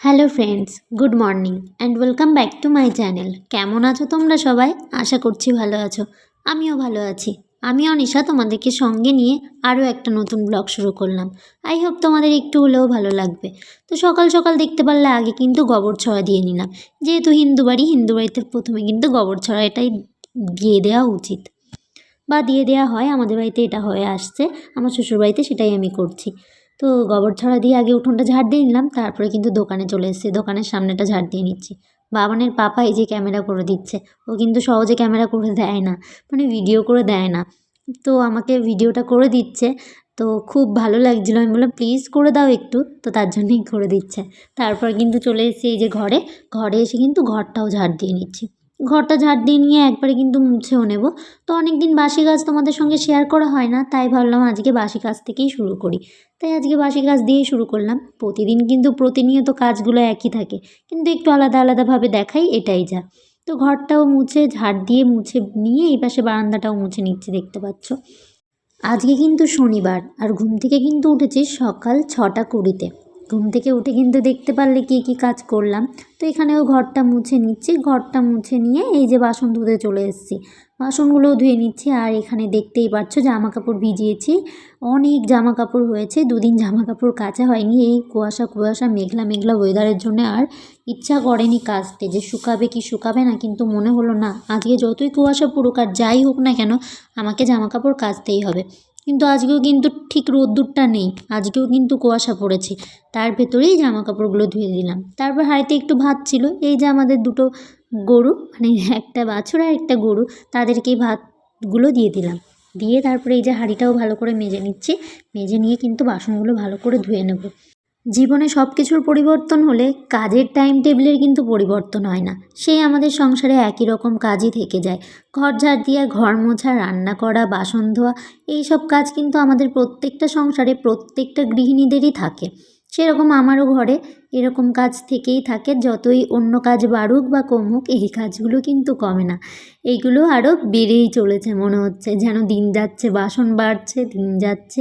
Hello friends good morning and welcome back to my channel কেমন আছো তোমরা সবাই? আশা করছি ভালো আছো। আমিও ভালো আছি। আমি অনিশা তোমাদেরকে সঙ্গে নিয়ে আরও একটা নতুন ব্লগ শুরু করলাম। আই হোপ তোমাদের একটু হলেও ভালো লাগবে। তো সকাল সকাল দেখতে পারলে আগে কিন্তু গোবর ছড়া দিয়ে নিলাম। যেহেতু হিন্দু বাড়ি, হিন্দু বাড়িতে প্রথমে কিন্তু গোবর ছড়া এটাই দিয়ে দেওয়া উচিত। বা দিয়ে দেওয়া হয়, আমাদের বাড়িতে এটা হয়ে আসছে, আমার শ্বশুরবাড়িতে সেটাই আমি করছি। তো গোবর ছড়া দিয়ে আগে উঠোনটা ঝাড় দিয়ে নিলাম, তারপরে কিন্তু দোকানে চলে এসেছি, দোকানের সামনেটা ঝাড় দিয়ে নিচ্ছি। বাবানের পাপা এই যে ক্যামেরা করে দিচ্ছে, ও কিন্তু সহজে ক্যামেরা করে দেয় না মানে ভিডিও করে দেয় না। তো আমাকে ভিডিওটা করে দিচ্ছে, তো খুব ভালো লাগছিল, আমি বললাম, প্লিজ করে দাও একটু। তো তার জন্যই করে দিচ্ছে। তারপর কিন্তু চলে এসেছি এই যে ঘরে ঘরে এসে কিন্তু ঘরটাও ঝাড় দিয়ে নিচ্ছি। ঘরটা ঝাড় দিয়ে নিয়ে একবারে কিন্তু মুছেও নেব। তো অনেক দিন বাসি কাজ তোমাদের সঙ্গে শেয়ার করা হয় না, তাই ভাবলাম আজকে বাসি কাজ থেকেই শুরু করি। তাই আজকে বাসি কাজ দিয়েই শুরু করলাম। প্রতিদিন কিন্তু প্রতিনিয়ত কাজগুলো একই থাকে, কিন্তু একটু আলাদা আলাদাভাবে দেখাই এটাই যা। তো ঘরটাও মুছে, ঝাড় দিয়ে মুছে নিয়ে এই পাশে বারান্দাটাও মুছে নিচ্ছি দেখতে পাচ্ছ। আজকে কিন্তু শনিবার, আর ঘুম থেকে কিন্তু উঠেছি সকাল ছটা কুড়িতে। ঘুম থেকে উঠে কিন্তু দেখতে পারলে কী কী কাজ করলাম। তো এখানেও ঘরটা মুছে নিচ্ছি। ঘরটা মুছে নিয়ে এই যে বাসন ধুতে চলে এসেছি। বাসনগুলোও ধুয়ে নিচ্ছি আর এখানে দেখতেই পাচ্ছ জামা কাপড় ভিজিয়েছি। অনেক জামা কাপড় হয়েছে। দুদিন জামা কাপড় কাচা হয়নি। এই কুয়াশা কুয়াশা, মেঘলা মেঘলা ওয়েদারের জন্য আর ইচ্ছা করেনি কাচতে। যে শুকাবে কি শুকাবে না কিন্তু মনে হলো না, আজকে যতই কুয়াশা পড়ুক আর যাই হোক না কেন, আমাকে জামা কাপড় কাচতেই হবে। কিন্তু আজকেও কিন্তু ঠিক রোদ্দুরটা নেই। আজকেও কিন্তু কুয়াশা পড়েছে। তার ভেতরেই জামা কাপড়গুলো ধুয়ে দিলাম। তারপর হাড়িতে একটু ভাত ছিল। এই যে আমাদের দুটো গরু মানে একটা বাছুর আর একটা গরু, তাদেরকে ভাতগুলো দিয়ে দিলাম। দিয়ে তারপরে এই যে হাঁড়িটাও ভালো করে মেজে নিচ্ছি। মেজে নিয়ে কিন্তু বাসনগুলো ভালো করে ধুয়ে নেব। জীবনে সব কিছুর পরিবর্তন হলে কাজের টাইম টেবিলের কিন্তু পরিবর্তন হয় না। সেই আমাদের সংসারে একই রকম কাজই থেকে যায়। ঘর ঝাড় দেওয়া ঘর মোছা, রান্না করা, বাসন ধোয়া এই সব কাজ কিন্তু আমাদের প্রত্যেকটা সংসারে প্রত্যেকটা গৃহিণীদেরই থাকে। সেরকম আমারও ঘরে এরকম কাজ থেকেই থাকে, যতই অন্য কাজ বাড়ুক বা কমুক, এই কাজগুলো কিন্তু কমে না। এইগুলো আরও বেড়েই চলেছে মনে হচ্ছে, যেন দিন যাচ্ছে, বাসন বাড়ছে, দিন যাচ্ছে,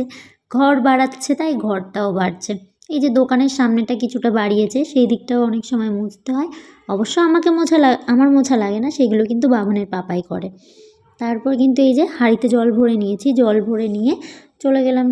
ঘর বাড়াচ্ছে, তাই ঘরটাও বাড়ছে। এই যে দোকানের সামনেটা কিছুটা বাড়িয়েছে, সেই দিকটাও অনেক সময় মুছতে হয়। অবশ্য আমাকে মোছা আমার মোছা লাগে না, সেগুলো কিন্তু বাবানের পাপাই করে। তারপর কিন্তু এই যে হাঁড়িতে জল ভরে নিয়েছি, জল ভরে নিয়ে চলে গেলাম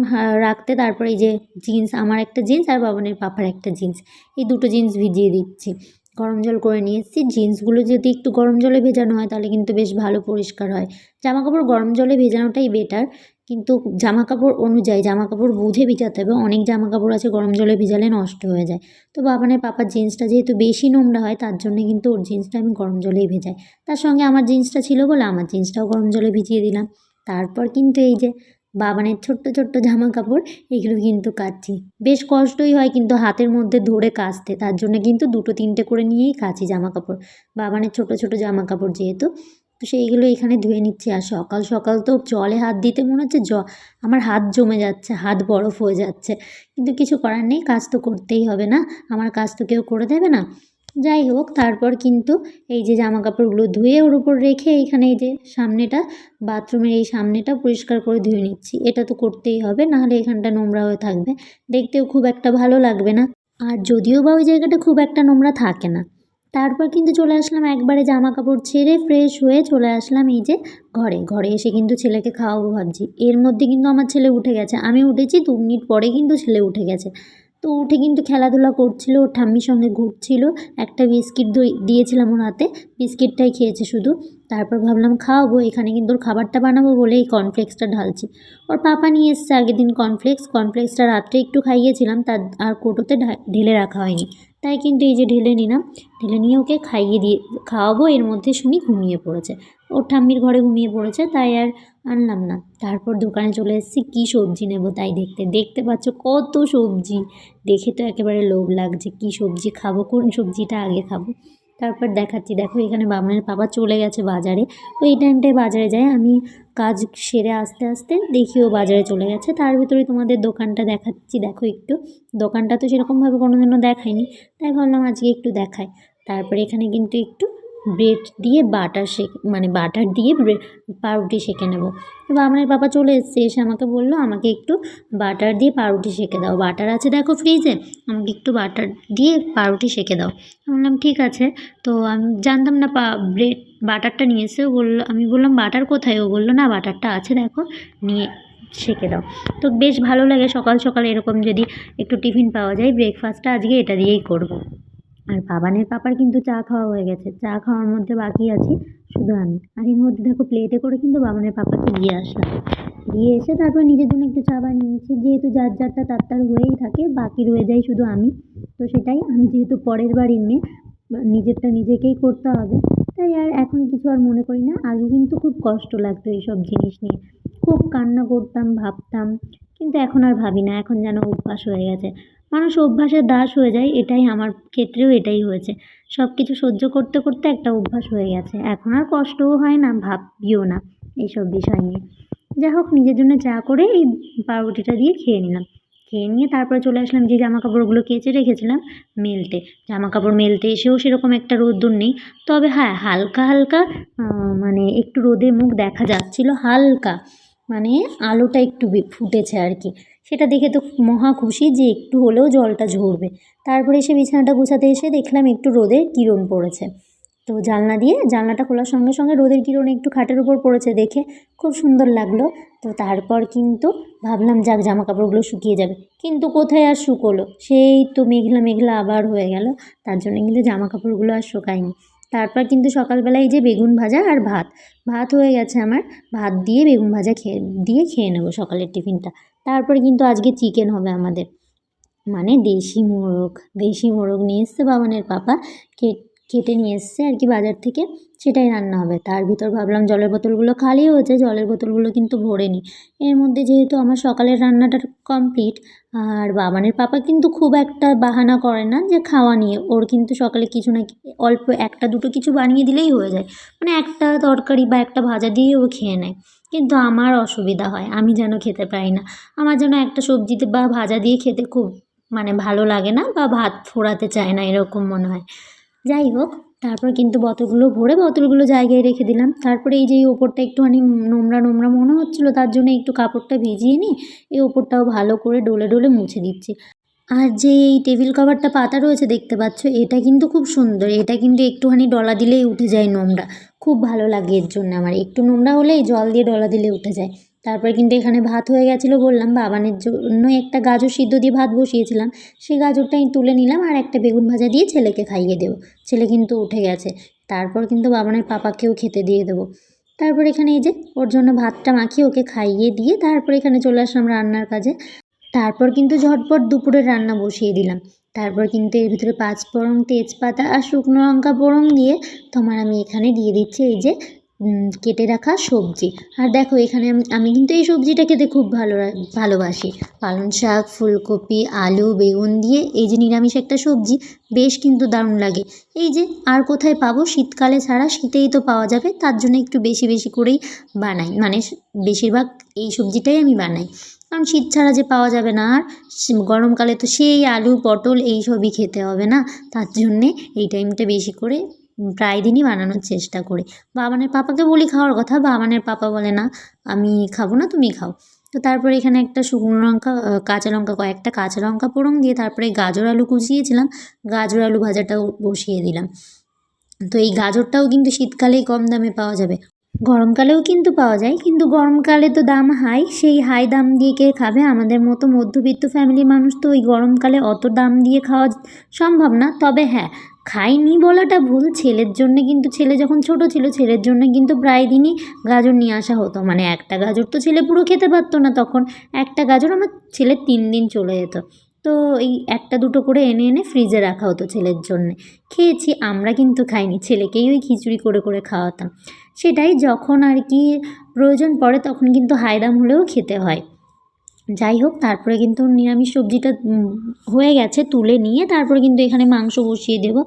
রাখতে। তারপর এই যে জিন্স, আমার একটা জিন্স আর বাবনের পাপার একটা জিন্স। এই দুটো জিন্স ভিজিয়ে দিচ্ছি। গরম জল করে নিয়ে এসেছি জিন্সগুলো যদি একটু গরম জলে ভেজানো হয়, তাহলে কিন্তু বেশ ভালো পরিষ্কার হয়। জামা কাপড় গরম জলে ভেজানোটাই বেটার কিন্তু জামা কাপড় অনুযায়ী জামা কাপড় বুঝে ভিজাতে হবে। অনেক জামা কাপড় আছে, গরম জলে ভিজালে নষ্ট হয়ে যায়। তো বাবানের পাপার জিন্সটা যেহেতু বেশি নোংরা হয়, তার জন্য কিন্তু ওর জিন্সটা আমি গরম জলেই ভেজাই। তার সঙ্গে আমার জিন্সটা ছিল বলে আমার জিন্সটাও গরম জলে ভিজিয়ে দিলাম। তারপর কিন্তু এই যে বাবানের ছোট্ট ছোট্ট জামা কাপড়, এগুলো কিন্তু কাচ্ছি। বেশ কষ্টই হয় কিন্তু হাতের মধ্যে ধরে কাচতে, তার জন্য কিন্তু দুটো তিনটে করে নিয়েই কাচি জামা কাপড়। বাবানের ছোট ছোট জামা কাপড় যেহেতু, তো সেইগুলো এখানে ধুয়ে নিচ্ছি। আর সকাল সকাল তো জলে হাত দিতে মনে হচ্ছে, জ, আমার হাত জমে যাচ্ছে, হাত বরফ হয়ে যাচ্ছে। কিন্তু কিছু করার নেই, কাজ তো করতেই হবে না। আমার কাজ তো কেউ করে দেবে না। যাই হোক, তারপর কিন্তু এই যে জামা কাপড়গুলো ধুয়ে ওর উপর রেখে এইখানে এই যে সামনেটা, বাথরুমের এই সামনেটা পরিষ্কার করে ধুয়ে নিচ্ছি। এটা তো করতেই হবে, নাহলে এখানটা নোংরা হয়ে থাকবে। দেখতেও খুব একটা ভালো লাগবে না। আর যদিও বা ওই জায়গাটা খুব একটা নোংরা থাকে না। তারপর কিন্তু চলে আসলাম একবারে জামা কাপড় ছেড়ে ফ্রেশ হয়ে চলে আসলাম এই যে ঘরে। ঘরে এসে কিন্তু ছেলেকে খাওয়াবো ভাবছি। এর মধ্যে কিন্তু আমার ছেলে উঠে গেছে। আমি উঠেছি, দু মিনিট পরে কিন্তু ছেলে উঠে গেছে। তো উঠে কিন্তু খেলাধুলা করছিল ওর ঠাম্মির সঙ্গে ঘুরছিল একটা বিস্কিট দিয়েছিলাম ওর হাতে বিস্কিটটাই খেয়েছে শুধু। তারপর ভাবলাম খাওয়াবো, এখানে কিন্তু ওর খাবারটা বানাবো বলে এই কর্নফ্লেক্সটা ঢালছি। ওর পাপা নিয়ে এসছে আগের দিন কর্নফ্লেক্স কর্নফ্লেক্সটা রাত্রে একটু খাইয়েছিলাম, তার আর কোটোতে ঢেলে রাখা হয়নি। তাই কিন্তু এই যে ঢেলে নিলাম, ঢেলে নিয়ে ওকে খাইয়ে দিয়ে, খাওয়াবো, এর মধ্যে শুনি ঘুমিয়ে পড়েছে। ওর ঠাম্মির ঘরে ঘুমিয়ে পড়েছে, তাই আর আনলাম না। তারপর দোকানে চলে এসেছি, কী সবজি নেব তাই দেখতে। দেখতে পাচ্ছ কত সবজি, দেখে তো একেবারে লোভ লাগছে, কী সবজি খাব, কোন সবজিটা আগে খাব। তারপর দেখাচ্ছি। দেখো এখানে বাবানের বাবা চলে গেছে বাজারে। ওই টাইমটায় বাজারে যায় আমি কাজ সেরে আস্তে আস্তে দেখি ও বাজারে চলে গেছে। তার ভিতরে তোমাদের দোকানটা দেখাচ্ছি। দেখো একটু। দোকানটা তো সেরকমভাবে কোনো দিনও দেখায়নি। তাই ভাবলাম আজকে একটু দেখায় তারপরে এখানে কিন্তু একটু ব্রেড দিয়ে বাটার শেখে মানে বাটার দিয়ে পাউরুটি সেঁকে নেব। তো আমার বাবা চলে এসছে, এসে আমাকে বলল, আমাকে একটু বাটার দিয়ে পাউরুটি সেঁকে দাও। বাটার আছে দেখো ফ্রিজে আমাকে একটু বাটার দিয়ে পাউরুটি সেঁকে দাও। বললাম, ঠিক আছে। তো আমি জানতাম না পা ব্রেড বাটারটা নিয়ে এসে বলল, আমি বললাম বাটার কোথায়? ও বলল, না বাটারটা আছে দেখো, নিয়ে সেঁকে দাও। তো বেশ ভালো লাগে সকাল সকাল এরকম যদি একটু টিফিন পাওয়া যায় ব্রেকফাস্টটা আজকে এটা দিয়েই করব। আর বাবানের পাপার কিন্তু চা খাওয়া হয়ে গেছে। চা খাওয়ার মধ্যে বাকি আছি শুধু আমি। আর এর মধ্যে দেখো প্লেটে করে কিন্তু বাবানের পাপাকে দিয়ে আসলাম দিয়ে এসে তারপর নিজের জন্য একটু চা বানিয়ে নিচ্ছি। যেহেতু যার যারটা তার তার হয়েই থাকে, বাকি রয়ে যায় শুধু আমি। তো সেটাই, আমি যেহেতু পরের বাড়ির মেয়ে নিজেরটা নিজেকেই করতে হবে। তাই আর এখন কিছু আর মনে করি না। আগে কিন্তু খুব কষ্ট লাগতো এইসব জিনিস নিয়ে। খুব কান্না করতাম, ভাবতাম। কিন্তু এখন আর ভাবি না। এখন যেন অভ্যাস হয়ে গেছে। মানুষ অভ্যাসের দাস হয়ে যায়, এটাই আমার ক্ষেত্রেও এটাই হয়েছে। সব কিছু সহ্য করতে করতে একটা অভ্যাস হয়ে গেছে। এখন আর কষ্টও হয় না ভাবিও না এইসব বিষয় নিয়ে। যাই হোক, নিজের জন্য চা করে এই পাউরুটিটা দিয়ে খেয়ে নিলাম। খেয়ে নিয়ে তারপরে চলে আসলাম যে জামা কাপড়গুলো কেচে রেখেছিলাম মেলতে জামা কাপড় মেলতে এসেও সেরকম একটা রোদ্দুর নেই। তবে হ্যাঁ হালকা হালকা মানে একটু রোদে মুখ দেখা যাচ্ছিল, হালকা। মানে আলোটা একটু ফুটেছে আর কি। সেটা দেখে তো মহা খুশি যে একটু হলেও জলটা ঝরবে। তারপরে এসে বিছানাটা গোছাতে এসে দেখলাম একটু রোদের কিরণ পড়েছে। তো জানলা দিয়ে জানলাটা খোলার সঙ্গে সঙ্গে রোদের কিরণ একটু খাটের উপর পড়েছে দেখে খুব সুন্দর লাগল। তো তারপর কিন্তু ভাবলাম, যাক জামা কাপড়গুলো শুকিয়ে যাবে। কিন্তু কোথায় আর শুকোলো? সেই তো মেঘলা মেঘলা আবার হয়ে গেল। তার জন্য কিন্তু জামা কাপড়গুলো আর শুকায়নি। তারপর কিন্তু সকালবেলায় যে বেগুন ভাজা আর ভাত। ভাত হয়ে গেছে আমার। ভাত দিয়ে বেগুন ভাজা খেয়ে, দিয়ে খেয়ে নেব সকালের টিফিনটা। তারপর কিন্তু আজকে চিকেন হবে আমাদের। মানে দেশি মোরগ। দেশি মোরগ নিয়ে এসছে বাবানের পাপা। কে কেটে নিয়ে এসছে আর কি বাজার থেকে, সেটাই রান্না হবে। তার ভিতর ভাবলাম জলের বোতলগুলো খালি হয়েছে, জলের বোতলগুলো কিন্তু ভরে নিই এর মধ্যে যেহেতু আমার সকালের রান্নাটা কমপ্লিট আর বাবানের পাপা কিন্তু খুব একটা বাহানা করে না যে খাওয়া নিয়ে। ওর কিন্তু সকালে কিছু না অল্প একটা দুটো কিছু বানিয়ে দিলেই হয়ে যায়। মানে একটা তরকারি বা একটা ভাজা দিয়েই ও খেয়ে নেয়। কিন্তু আমার অসুবিধা হয়, আমি যেন খেতে পারি না। আমার যেন একটা সবজিতে বা ভাজা দিয়ে খেতে খুব মানে ভালো লাগে না বা ভাত ফোড়াতে চায় না, এরকম মনে হয়। যাই হোক, তারপর কিন্তু বোতলগুলো ভরে বোতলগুলো জায়গায় রেখে দিলাম। তারপরে এই যে এই ওপরটা একটুখানি নোংরা নোংরা মনে হচ্ছিল, তার জন্য একটু কাপড়টা ভিজিয়ে নিই। এই ওপরটাও ভালো করে ডলে ডলে মুছে দিচ্ছি। আর যে এই টেবিল কভারটা পাতা রয়েছে দেখতে পাচ্ছ, এটা কিন্তু খুব সুন্দর। এটা কিন্তু একটুখানি ডলা দিলেই উঠে যায় নোংরা। খুব ভালো লাগে এর জন্য আমার। একটু নোংরা হলেই জল দিয়ে ডলা দিলে উঠে যায়। তারপরে কিন্তু এখানে ভাত হয়ে গেছিল, বললাম, বাবানের জন্য একটা গাজর সিদ্ধ দিয়ে ভাত বসিয়েছিলাম। সেই গাজরটাই তুলে নিলাম আর একটা বেগুন ভাজা দিয়ে ছেলেকে খাইয়ে দেবো। ছেলে কিন্তু উঠে গেছে। তারপর কিন্তু বাবানের পাপাকেও খেতে দিয়ে দেবো। তারপর এখানে এই যে, ওর জন্য ভাতটা মাখিয়ে ওকে খাইয়ে দিয়ে তারপর এখানে চলে আসলাম রান্নার কাজে। তারপর কিন্তু ঝটপট দুপুরের রান্না বসিয়ে দিলাম। তারপর কিন্তু এর ভিতরে পাঁচ ফোড়ন তেজপাতা আর শুকনো লঙ্কা ফোড়ন দিয়ে তোমার আমি এখানে দিয়ে দিচ্ছি। এই যে কেটে রাখা সবজি। আর দেখো, এখানে আমি কিন্তু এই সবজিটা খেতে খুব ভালো ভালোবাসি। পালং শাক, ফুলকপি, আলু, বেগুন দিয়ে এই যে নিরামিষ একটা সবজি, বেশ কিন্তু দারুণ লাগে। এই যে আর কোথায় পাবো? শীতকালে ছাড়া শীতেই তো পাওয়া যাবে, তার জন্য একটু বেশি বেশি করেই বানাই। মানে বেশিরভাগ এই সবজিটাই আমি বানাই। কারণ শীত ছাড়া যে পাওয়া যাবে না, আর গরমকালে তো সেই আলু, পটল এই সবই খেতে হবে না? তার জন্যে এই টাইমটা বেশি করে প্রায় দিনই বানানোর চেষ্টা করি। বাবানের পাপাকে বলি খাওয়ার কথা, বাবানের পাপা বলে, না, আমি খাব না, তুমি খাও। তো তারপরে এখানে একটা শুকনো লঙ্কা কাঁচা লঙ্কা, কয়েকটা কাঁচা লঙ্কা ফোড়ন দিয়ে তারপরে গাজর আলু কুচিয়েছিলাম। গাজর আলু ভাজাটাও বসিয়ে দিলাম। তো এই গাজরটাও কিন্তু শীতকালেই কম দামে পাওয়া যাবে। গরমকালেও কিন্তু পাওয়া যায়, কিন্তু গরমকালে তো দাম হাই, সেই হাই দাম দিয়ে কে খাবে? আমাদের মতো মধ্যবিত্ত ফ্যামিলির মানুষ তো ওই গরমকালে অত দাম দিয়ে খাওয়া সম্ভব না। তবে হ্যাঁ খাইনি বলাটা ভুল। ছেলের জন্য কিন্তু, ছেলে যখন ছোট ছিল, ছেলের জন্য কিন্তু প্রায় দিনই গাজর নিয়ে আসা হতো। মানে একটা গাজর তো ছেলে পুরো খেতে পারতো না তখন। একটা গাজর আমার ছেলের তিন দিন চলে যেত। তো এই একটা দুটো করে এনে এনে ফ্রিজে রাখা হতো ছেলের জন্যে। খেয়েছি, আমরা কিন্তু খাইনি। ছেলেকেই ওই খিচুড়ি করে করে খাওয়াতাম। সেটাই যখন আর কি প্রয়োজন পড়ে তখন কিন্তু হাইদাম হলেও খেতে হয়। যাই হোক, তারপরে কিন্তু নিরামিষ সবজিটা হয়ে গেছে, তুলে নিয়ে তারপরে কিন্তু এখানে মাংস বসিয়ে দেব।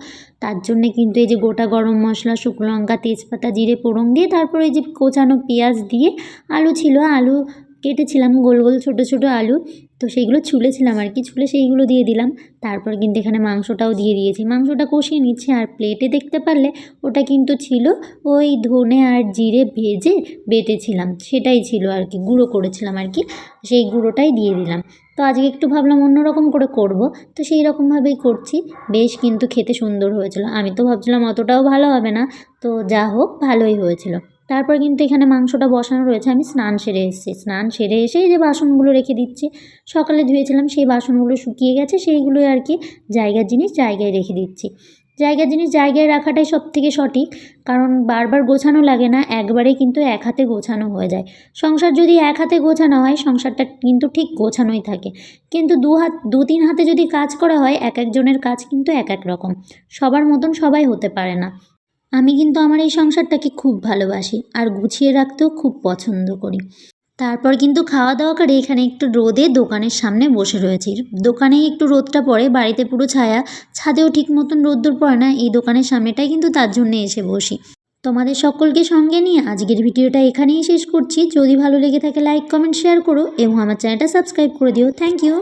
তার জন্যে কিন্তু এই যে গোটা গরম মশলা, শুকনো লঙ্কা, তেজপাতা, জিরে, ফোড়ন দিয়ে তারপরে এই যে কোচানো পেঁয়াজ দিয়ে আলু ছিল, আলু কেটেছিলাম গোল গোল ছোটো ছোটো আলু। তো সেইগুলো ছুলেছিলাম আর কি, ছুলে সেইগুলো দিয়ে দিলাম। তারপর কিন্তু এখানে মাংসটাও দিয়ে দিয়েছি। মাংসটা কষিয়ে নিচ্ছি আর প্লেটে দেখতে পারলে ওটা কিন্তু ছিল ওই ধনে আর জিরে ভেজে বেটেছিলাম। সেটাই ছিল আর কি, গুঁড়ো করেছিলাম আর কি, সেই গুঁড়োটাই দিয়ে দিলাম। তো আজকে একটু ভাবলাম অন্যরকম করে করব। তো সেই রকমভাবেই করছি। বেশ কিন্তু খেতে সুন্দর হয়েছিল। আমি তো ভাবছিলাম অতটাও ভালো হবে না। তো যা হোক ভালোই হয়েছিল। তারপর কিন্তু এখানে মাংসটা বসানো রয়েছে। আমি স্নান সেরে এসেছি। স্নান সেরে এসেই যে বাসনগুলো রেখে দিচ্ছি, সকালে ধুয়েছিলাম, সেই বাসনগুলো শুকিয়ে গেছে, সেইগুলোই আর কি জায়গার জিনিস জায়গায় রেখে দিচ্ছি। জায়গার জিনিস জায়গায় রাখাটাই সব থেকে সঠিক, কারণ বারবার গোছানো লাগে না একবারে কিন্তু এক হাতে গোছানো হয়ে যায়। সংসার যদি এক হাতে গোছানো হয়, সংসারটা কিন্তু ঠিক গোছানোই থাকে। কিন্তু দু হাত, দু তিন হাতে যদি কাজ করা হয়, এক একজনের কাজ কিন্তু এক এক রকম। সবার মতন সবাই হতে পারে না। আমি কিন্তু আমার এই সংসারটাকে খুব ভালোবাসি আর গুছিয়ে রাখতেও খুব পছন্দ করি। তারপর কিন্তু খাওয়া দাওয়া করে এখানে একটু রোদে দোকানের সামনে বসে রয়েছি। দোকানেই একটু রোদটা পড়ে, বাড়িতে পুরো ছায়া। ছাদেও ঠিক মতন রোদ্দুর পড়ে না, এই দোকানের সামনেটাই কিন্তু তার জন্য এসে বসি। তোমাদের সকলকে সঙ্গে নিয়ে আজকের ভিডিওটা এখানেই শেষ করছি। যদি ভালো লেগে থাকে লাইক কমেন্ট শেয়ার করো এবং আমার চ্যানেলটা সাবস্ক্রাইব করে দিও। Thank you